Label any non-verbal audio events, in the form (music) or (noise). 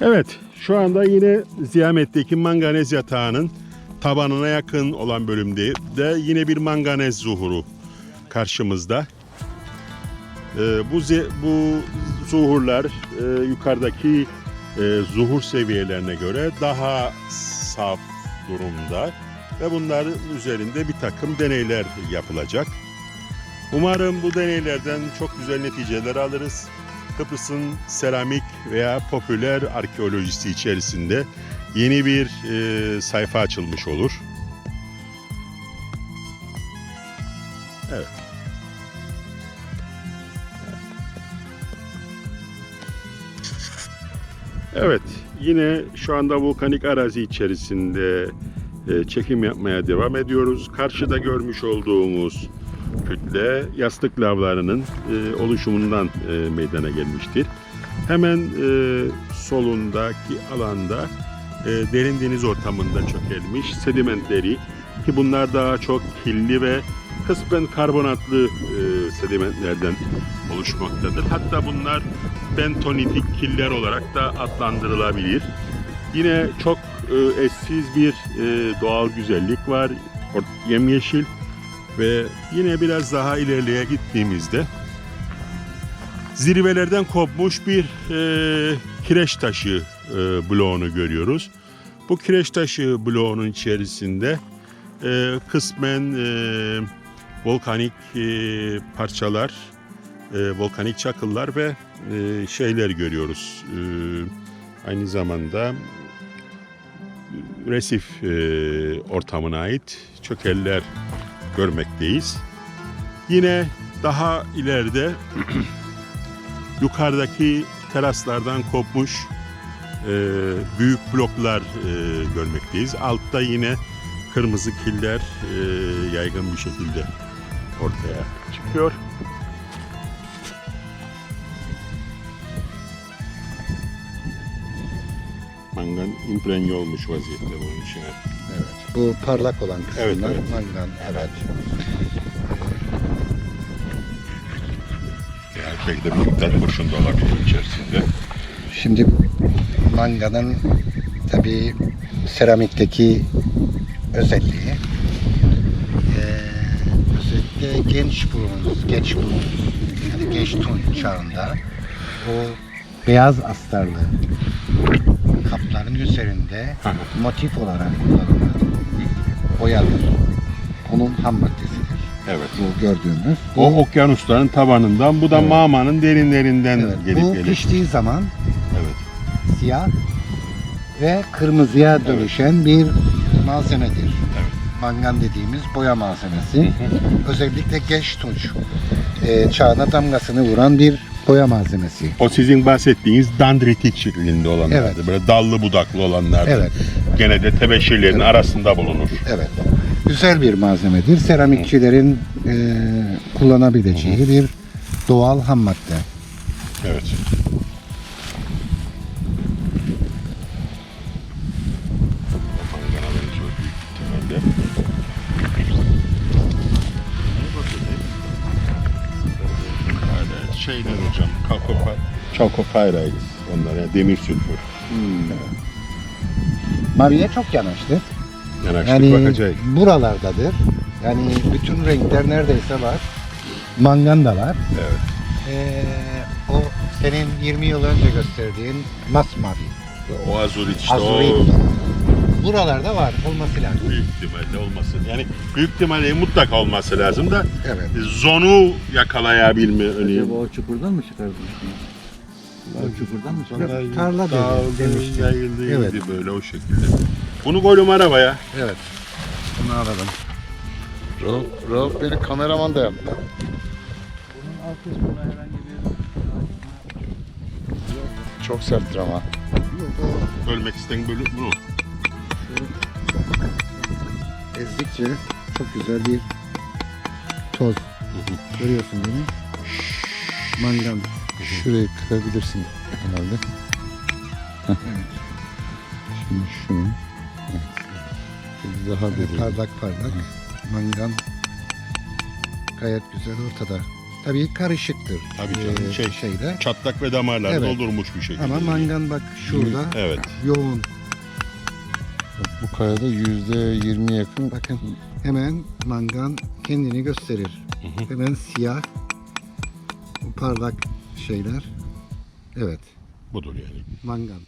Evet, şu anda yine Ziyamet'teki manganez yatağının tabanına yakın olan bölümde de yine bir manganez zuhuru karşımızda. Ee, bu bu zuhurlar e, yukarıdaki e, zuhur seviyelerine göre daha saf durumda ve bunların üzerinde bir takım deneyler yapılacak. Umarım bu deneylerden çok güzel neticeler alırız. Kıbrıs'ın seramik veya popüler arkeolojisi içerisinde yeni bir e, sayfa açılmış olur. Evet. Evet, yine şu anda volkanik arazi içerisinde e, çekim yapmaya devam ediyoruz. Karşıda görmüş olduğumuz kütle yastık lavlarının e, oluşumundan e, meydana gelmiştir. Hemen e, solundaki alanda e, derin deniz ortamında çökelmiş sedimentleri ki bunlar daha çok kirli ve kısmen karbonatlı e, sedimentlerden oluşmaktadır. Hatta bunlar bentonitik killer olarak da adlandırılabilir. Yine çok e, eşsiz bir e, doğal güzellik var. Yemyeşil ve yine biraz daha ilerleye gittiğimizde zirvelerden kopmuş bir e, kireç taşı e, bloğunu görüyoruz. Bu kireç taşı bloğunun içerisinde e, kısmen e, volkanik e, parçalar, e, volkanik çakıllar ve e, şeyler görüyoruz. E, aynı zamanda resif e, ortamına ait çökeller görmekteyiz. Yine daha ileride (clears throat) yukarıdaki teraslardan kopmuş e, büyük bloklar e, görmekteyiz. Altta yine kırmızı killer e, yaygın bir şekilde ortaya çıkıyor. Mangan imprenye olmuş vaziyette bunun içine. Evet. Bu parlak olan kısımlar Evet, evet. mangan. Evet. Yani belki de bir miktar kurşun da olabilir içerisinde. Şimdi manganın tabi seramikteki özelliği eee, özellikle genç bronz, geç bronz yani geç tunç çağında o beyaz astarlı kapların üzerinde motif olarak kullanılan boyadır. Onun ham maddesidir. Evet. Bu gördüğümüz. O okyanusların tabanından, bu da Evet. Mağma'nın derinlerinden Evet, gelip bu gelir. piştiği zaman Evet. siyah ve kırmızıya dönüşen bir malzemedir. Evet. Mangan dediğimiz boya malzemesi. Özellikle geç tunç e, çağına damgasını vuran bir boya malzemesi. O sizin bahsettiğiniz dandritik şeklinde olanlardı. Evet. Böyle dallı budaklı olanlardı. Evet. Gene de tebeşirlerin Evet. arasında bulunur. Evet. Güzel bir malzemedir. Seramikçilerin e, kullanabileceği bir doğal ham madde. Evet. Şeyler hocam, Kalkopa, Chalcopyrite onlar yani demir sülfür. Maviye çok yanaştı. Yanaştık Yani bakacağız. buralardadır. Yani bütün renkler neredeyse var. Mangan da var. Evet. Ee, o senin 20 yıl önce gösterdiğin masmavi. O azurit işte Azurit. o Buralarda var. Olması lazım. büyük ihtimalle olması. Yani büyük ihtimalle mutlaka olması lazım da Evet. zonu yakalayabilme Acaba önemli. o çukurdan mı çıkardın? Çukurdan mı çıkardın? Yok, tarla dedi, demişti. yayıldı, Evet. böyle o şekilde. Bunu koydum arabaya. Evet. Bunu alalım. Rauf, Rauf beni kameraman da yaptı. Çok serttir ama. Bölmek isten bölüm bu. Ezdikçe çok güzel bir toz. Görüyorsun beni. Mangan. Şurayı kırabilirsin herhalde. Evet. Şimdi şunu. Daha Böyle parlak parlak. Mangan gayet güzel ortada. Tabii karışıktır. Tabii canım, e, şey- şeyde. Çatlak ve damarlar Evet. doldurmuş bir şekilde. Ama mangan bak şurada Evet. yoğun. Bu kayada yüzde yirmi yakın Bakın hemen mangan kendini gösterir. Hemen siyah. Bu parlak şeyler. Evet. Budur yani. Mangan.